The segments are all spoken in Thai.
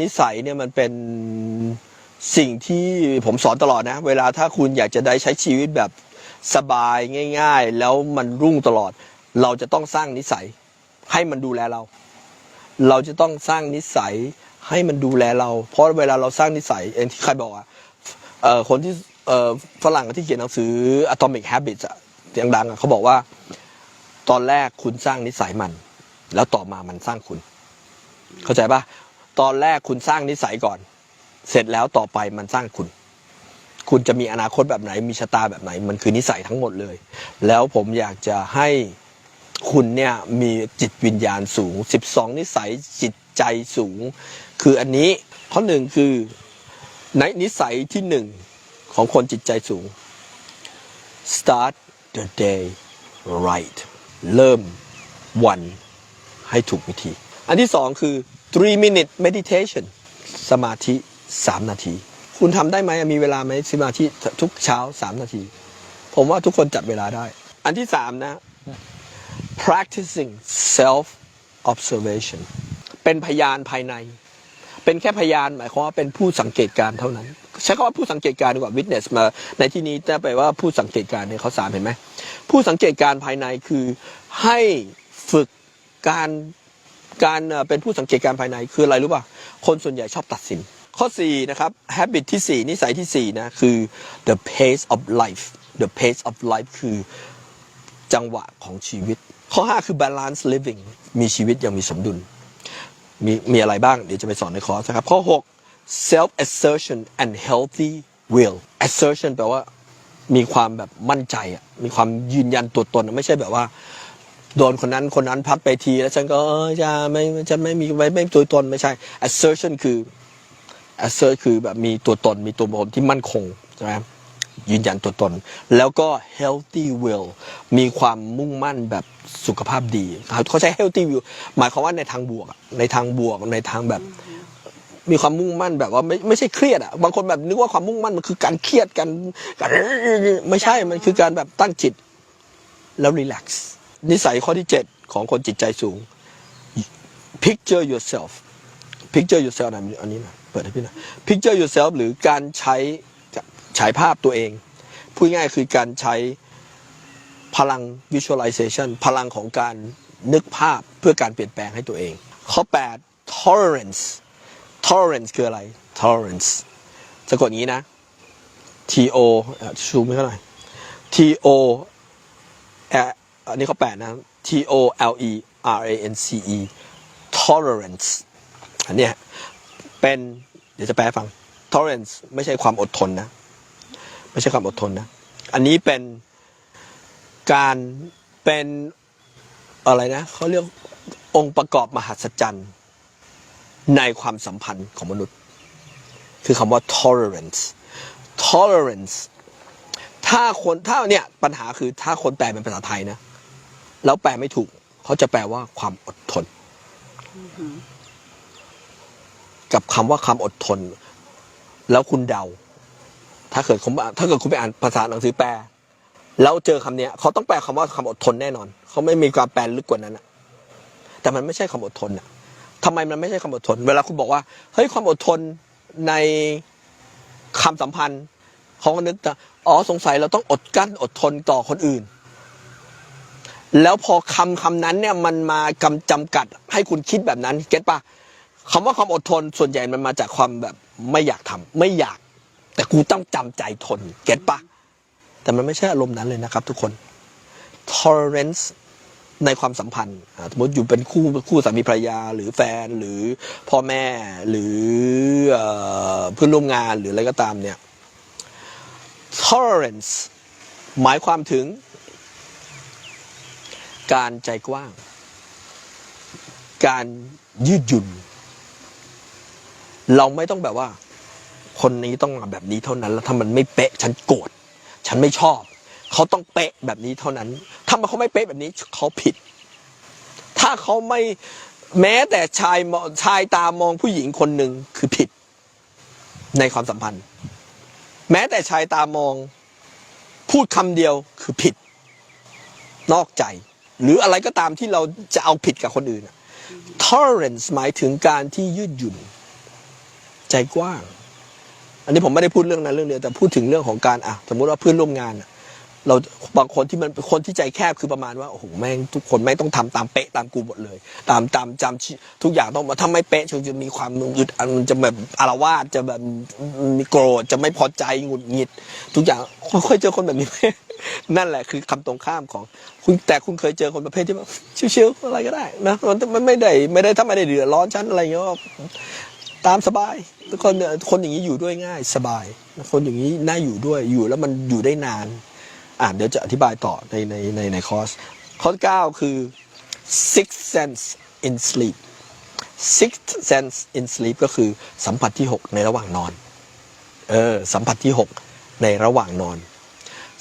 นิสัยเนี่ยมันเป็นสิ่งที่ผมสอนตลอดนะ เวลาถ้าคุณอยากจะได้ใช้ชีวิตแบบสบายง่าย ๆ แล้วมันรุ่งตลอด เราจะต้องสร้างนิสัย ให้มันดูแลเรา เราจะต้องสร้างนิสัยให้มันดูแลเรา เพราะเวลาเราสร้างนิสัยเองที่ใครบอกอะเอ่อคนที่ฝรั่งที่เขียนหนังสือ Atomic Habits อะเสียงดังอะเขาบอกว่า ตอนแรกคุณสร้างนิสัยมัน แล้วต่อมามันสร้างคุณ เข้าใจปะ ตอนแรกคุณสร้างนิสัยก่อน เสร็จแล้วต่อไปมันสร้างคุณ คุณจะมีอนาคตแบบไหน มีชะตาแบบไหน มันคือนิสัยทั้งหมดเลย แล้วผมอยากจะให้คุณเนี่ยมีจิตวิญญาณสูง 12 นิสัยจิตใจสูง คืออันนี้ข้อหนึ่งคือในนิสัยที่หนึ่งของคนจิตใจสูง start the day right เริ่มวันให้ถูกวิธี อันที่สองคือ three minute meditation สมาธิ 3 นาที คุณทำได้ไหมมีเวลาไหมสมาธิทุกเช้า 3 นาที ผมว่าทุกคนจัดเวลาได้ อันที่สามนะ practicing self observation เป็นพยานภายใน เป็นแค่พยานหมายความว่าเป็นผู้สังเกตการเท่านั้น ใช้คำว่าผู้สังเกตการดีกว่า witness มา ในที่นี้จะแปลว่าผู้สังเกตการณ์ในข้อสามเห็นไหม ผู้สังเกตการภายในคือให้ฝึกการ การเป็นผู้สังเกตการภายในคืออะไรรู้ป่ะ คนส่วนใหญ่ชอบตัดสิน ข้อ 4 นะครับ habit ที่ 4 นิสัยทีสี่ 4 นะ คือ the pace of life the pace of life คือจังหวะของชีวิต ข้อ 5 คือ balance living มีชีวิตอย่างมีสมดุล มีมีอะไรบ้าง เดี๋ยวจะไปสอนในคอร์สนะครับ ข้อ 6 self assertion and healthy will assertion แปลว่ามีความแบบมั่นใจอะมีความยืนยันตัวตน ไม่ใช่แบบว่า โดนคนนั้นคนนั้นพัดไปที แล้วฉันก็เออจะไม่จะไม่มีไม่ไม่มีตัวตนไม่ใช่ assertion คือ assert คือแบบมีตัวตนมีตัวตนที่มั่นคงใช่ไหมยืนยันตัวตน แล้วก็ healthy will มีความมุ่งมั่นแบบสุขภาพดีเขาใช้ healthy will หมายความว่าในทางบวก ในทางบวกในทางแบบ มีความมุ่งมั่นแบบว่าไม่ไม่ใช่เครียดอะบางคนแบบนึกว่าความมุ่งมั่นมันคือการเครียดกัน ไม่ใช่มันคือการแบบตั้งจิต แล้วรีแลกซ์ นิสัยข้อที่ 7 ของคนจิตใจสูง picture yourself picture yourself นะอันนี้นะเปิดให้พี่นะ picture yourself หรือการใช้ฉายภาพตัวเอง พูดง่ายคือการใช้พลัง visualization พลังของการนึกภาพเพื่อการเปลี่ยนแปลงให้ตัวเอง ข้อ 8 tolerance tolerance คืออะไร tolerance สะกดงี้นะ T O ชูไม่เท่าไหร่ T O อันนี้ข้อแปดนะ T O L E R A N C E tolerance อันเนี้ยเป็นเดี๋ยวจะแปลฟัง tolerance ไม่ใช่ความอดทนนะ ไม่ใช่ความอดทนนะ อันนี้เป็นการเป็นอะไรนะเขาเรียกองค์ประกอบมหัศจรรย์ ในความสัมพันธ์ของมนุษย์ คือคำว่า tolerance tolerance ถ้าคนถ้าเนี่ยปัญหาคือถ้าคนแปลเป็นภาษาไทยนะ แล้วแปลไม่ถูกเขาจะแปลว่าความอดทน กับคำว่าความอดทน แล้วคุณเดา ถ้าเกิดผมถ้าเกิดคุณไปอ่านภาษาหนังสือแปล แล้วเจอคำเนี้ยเขาต้องแปลคำว่าคำอดทนแน่นอนเขาไม่มีการแปลลึกกว่านั้นอะแต่มันไม่ใช่คำอดทนอะทำไมมันไม่ใช่คำอดทน เวลาคุณบอกว่าเฮ้ยความอดทนในคำสัมพันธ์เขาก็นึกแต่อ๋อสงสัยเราต้องอดกั้นอดทนต่อคนอื่น แล้วพอคำคำนั้นเนี่ยมันมากำจำกัดให้คุณคิดแบบนั้นเก็ตปะคำว่าความอดทนส่วนใหญ่มันมาจากความแบบไม่อยากทำไม่อยาก แต่กูต้องจำใจทนเก็ตปะแต่มันไม่ใช่อารมณ์นั้นเลยนะครับ ทุกคน tolerance ในความสัมพันธ์อ่าสมมติอยู่เป็นคู่คู่สามีภรรยาหรือแฟนหรือพ่อแม่หรือเพื่อนร่วมงานหรืออะไรก็ตามเนี่ย tolerance หมายความถึง การใจกว้าง การยืดหยุ่น เราไม่ต้องแบบว่า คนนี้ต้องมาแบบนี้เท่านั้น แล้วถ้ามันไม่เป๊ะ ฉันโกรธฉันไม่ชอบ เขาต้องเป๊ะแบบนี้เท่านั้น ถ้ามันเขาไม่เป๊ะแบบนี้เขาผิด ถ้าเขาไม่แม้แต่ชายชายตามองผู้หญิงคนหนึ่งคือผิด ในความสัมพันธ์ แม้แต่ชายตามอง พูดคำเดียวคือผิด นอกใจ หรืออะไรก็ตามที่เราจะเอาผิดกับคนอื่นอะ tolerance หมายถึงการที่ยืดหยุ่น ใจกว้าง อันนี้ผมไม่ได้พูดเรื่องนั้นเรื่องเดียวแต่พูดถึงเรื่องของการอะสมมุติว่าเพื่อนร่วมงานอะ เราบางคนที่มันคนที่ใจแคบคือประมาณว่าโอ้โหแม่งทุกคนแม่งต้องทำตามเป๊ะตามกูหมดเลย ตามตามจำทุกอย่างต้องมาถ้าไม่เป๊ะจะมีความอึดอัดมันจะแบบอารวาสจะแบบมีโกรธจะไม่พอใจหงุดหงิด ทุกอย่างเคยเจอคนแบบนี้ไหมนั่นแหละคือคำตรงข้ามของคุณแต่คุณเคยเจอคนประเภทที่แบบชิวๆอะไรก็ได้นะมันไม่ได้ไม่ได้ถ้าไม่ได้เดือดร้อนฉันอะไรเงี้ยตามสบายคนคนอย่างนี้อยู่ด้วยง่ายสบาย คนอย่างนี้น่าอยู่ด้วยอยู่แล้วมันอยู่ได้นาน อ่าเดี๋ยวจะอธิบายต่อในในในในคอร์สข้อเก้าคือ six sense in sleep six sense in sleep ก็คือสัมผัสที่หกในระหว่างนอน เออ สัมผัสที่หกในระหว่างนอน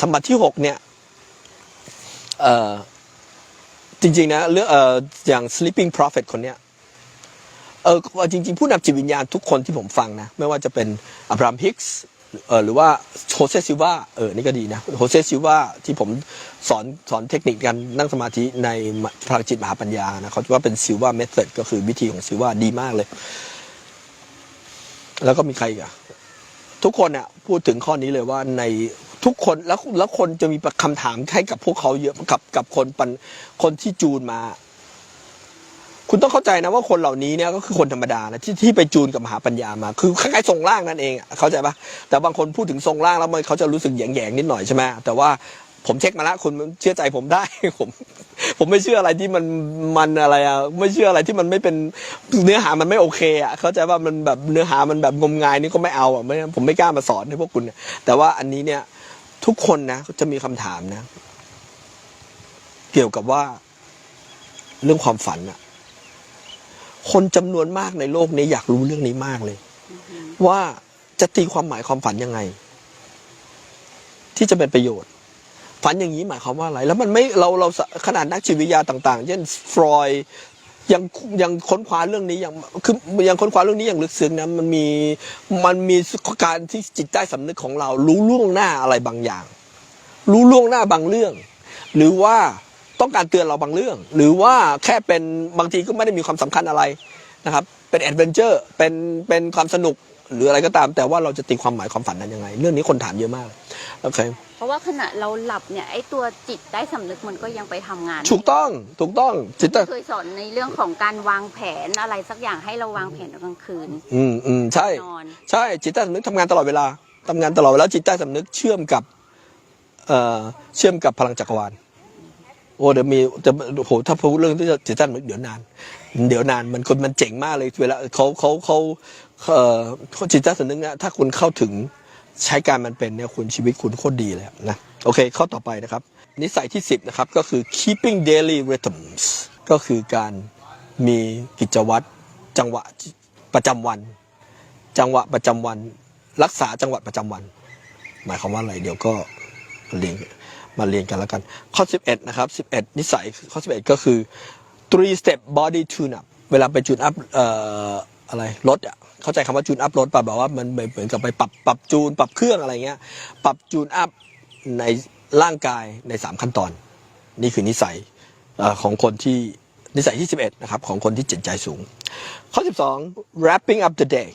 สัมผัสที่หกเนี่ย เออจริงๆนะเรื่องเอออย่าง sleeping prophet คนเนี้ยเออจริงๆ ผู้นำจิตวิญญาณทุกคนที่ผมฟังนะ ไม่ว่าจะเป็นอับราฮัมฮิกส์ เออหรือว่าโฮเซซิลวาเออนี่ก็ดีนะโฮเซซิลวาที่ผมสอนสอนเทคนิคการนั่งสมาธิในพลังจิตมหาปัญญานะเขาว่าเป็นซิลวาเมธอดก็คือวิธีของซิลวาดีมากเลย แล้วก็มีใครอีกอะทุกคนเนี่ยพูดถึงข้อนี้เลยว่าในทุกคนแล้วแล้วคนจะมีคำถามให้กับพวกเขาเยอะกับกับคนปันคนที่จูนมา คุณต้องเข้าใจนะว่าคนเหล่านี้เนี่ยก็คือคนธรรมดานะที่ที่ไปจูนกับมหาปัญญามา คือคล้ายๆทรงร่างนั่นเองอะเข้าใจปะแต่บางคนพูดถึงทรงร่างแล้วมันเขาจะรู้สึกแยงๆนิดหน่อยใช่ไหมแต่ว่าผมเช็คมาแล้วคุณเชื่อใจผมได้ ผม ผมไม่เชื่ออะไรที่มันมันอะไรอะไม่เชื่ออะไรที่มันไม่เป็นเนื้อหามันไม่โอเคอะเข้าใจว่ามันแบบเนื้อหามันแบบงมงายนี่ก็ไม่เอาอะไม่ผมไม่กล้ามาสอนให้พวกคุณแต่ว่าอันนี้เนี่ยทุกคนนะจะมีคำถามนะ เกี่ยวกับว่าเรื่องความฝันอะ คนจำนวนมากในโลกนี้อยากรู้เรื่องนี้มากเลย ว่าจะตีความหมายความฝันยังไง ที่จะเป็นประโยชน์ ฝันอย่างนี้หมายความว่าอะไร แล้วมันไม่เราเราขนาดนักจิตวิทยาต่างๆ เช่นฟรอยด์ยังยังค้นคว้าเรื่องนี้อย่างคือยังค้นคว้าเรื่องนี้อย่างลึกซึ้งนะมันมีมันมีการที่จิตใต้สำนึกของเรา รู้ล่วงหน้าอะไรบางอย่าง รู้ล่วงหน้าบางเรื่อง หรือว่า ต้องการเตือนเราบางเรื่อง หรือว่าแค่เป็นบางทีก็ไม่ได้มีความสำคัญอะไรนะครับเป็นแอดเวนเจอร์เป็นเป็นความสนุกหรืออะไรก็ตาม แต่ว่าเราจะตีความหมายความฝันนั้นยังไง เรื่องนี้คนถามเยอะมากโอเคเพราะว่าขณะเราหลับเนี่ยไอ้ตัวจิตใต้สำนึกมันก็ยังไปทำงาน ถูกต้องถูกต้องจิตใต้เคยสอนในเรื่องของการวางแผนอะไรสักอย่างให้เราวางแผนตอนกลางคืน อืมอืมใช่นอนใช่จิตใต้สำนึกทำงานตลอดเวลาทำงานตลอดเวลาจิตใต้สำนึกเชื่อมกับเอ่อเชื่อมกับพลังจักรวาล โอ้เดี๋ยวมีจะโอ้โหถ้าพูดเรื่องที่จะจิตใต้นเดี๋ยวนาน เดี๋ยวนานมันคนมันเจ๋งมากเลยเวลาเขาเขาเขาเอ่อจิตใต้สำนึกเนี่ยถ้าคุณเข้าถึงใช้การมันเป็นเนี่ยคุณชีวิตคุณโคตรดีเลยนะโอเคข้อต่อไปนะครับ นิสัยที่ 10 นะครับ ก็คือ keeping daily rhythms ก็คือการมีกิจวัตรจังหวะประจำวัน จังหวะประจำวัน รักษาจังหวะประจำวัน หมายความว่าอะไรเดี๋ยวก็เรียน มาเรียนกันแล้วกัน ข้อ 11 นะครับ 11 นิสัยข้อ 11 ก็คือ three step body tune up เวลาไปจูนอัพเอ่ออะไรรถอะเข้าใจคำว่าจูนอัพรถป่ะแบบว่ามันเหมือนกับไปปรับปรับจูน ปรับเครื่องอะไรเงี้ย ปรับจูนอัพในร่างกายใน 3 ขั้นตอน นี่คือนิสัยอของคนที่นิสัยที่ 11 นะครับ ของคนที่จิตใจสูง ข้อ 12 wrapping up the day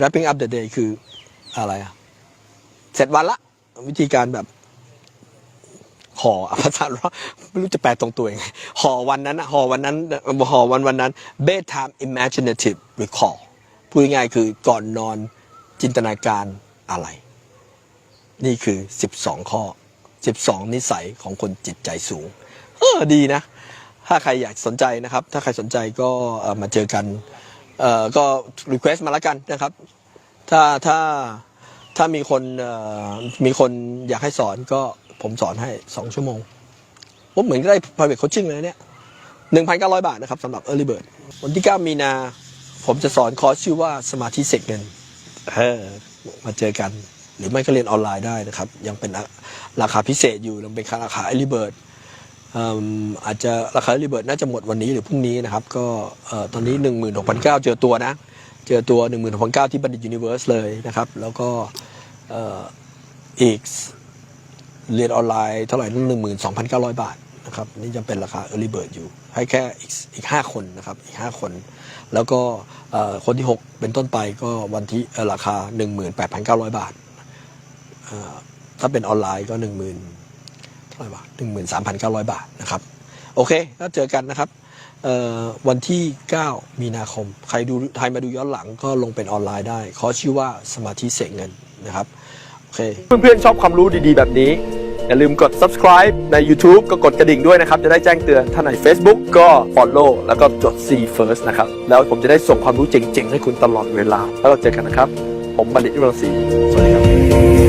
wrapping up the day คืออะไรอะเสร็จวันละวิธีการแบบ ห่อภาษาเราไม่รู้จะแปลตรงตัวยังไงห่อวันนั้นอะห่อวันนั้นห่อวันวันนั้น bedtime imaginative recall พูดง่ายคือก่อนนอนจินตนาการอะไร นี่คือ 12 ข้อ 12 นิสัยของคนจิตใจสูง เออดีนะ ถ้าใครอยากสนใจนะครับ ถ้าใครสนใจก็มาเจอกันก็รีเควสต์มาแล้วกันนะครับ ถ้าถ้าถ้ามีคนมีคนอยากให้สอนก็ ผมสอนให้สองชั่วโมงผมเหมือนได้ private coaching เลยเนี่ยหนึ่งพันเก้าร้อยบาทนะครับสำหรับ early bird วันที่เก้ามีนา ผมจะสอนคอร์สชื่อว่าสมาธิเสกเงินเออมาเจอกัน หรือไม่ก็เรียนออนไลน์ได้นะครับ ยังเป็นราคาพิเศษอยู่ยังเป็นราคา early bird อืมอาจจะราคารีเบิร์ตน่าจะหมดวันนี้หรือพรุ่งนี้นะครับ ก็เอ่อตอนนี้ 16,900 เจอตัวนะ เจอตัว 16,900 ที่บัณฑิตยูนิเวอร์สเลยนะครับ แล้วก็อีก เรียนออนไลน์เท่าไหร่นั่น12,900บาทนะครับนี่ยังเป็นราคา Early Bird อยู่ ให้แค่อีกอีกห้าคนนะครับอีกห้าคน แล้วก็คนที่ 6 เป็นต้นไปก็วันที่เอ่อราคา 18,900 บาทเอ่อถ้าเป็นออนไลน์ก็ 10,000เท่าไหร่วะ13,900 บาทนะครับ โอเคก็เจอกันนะครับวันที่ 9 มีนาคม ใครดูใครมาดูย้อนหลังก็ลงเป็นออนไลน์ได้ ขอชื่อว่าสมาธิเสกเงินนะครับ โอเค เพื่อนๆชอบความรู้ดีๆ แบบนี้ อย่าลืมกด subscribe ใน YouTube ก็กดกระดิ่งด้วยนะครับ จะได้แจ้งเตือนถ้าใน Facebook ก็ follow แล้วก็จด see first นะครับ แล้วผมจะได้ส่งความรู้เจ๋งๆ ให้คุณตลอดเวลา แล้วเราเจอกันนะครับ ผมบัณฑิตวิรังศรีสวัสดีครับ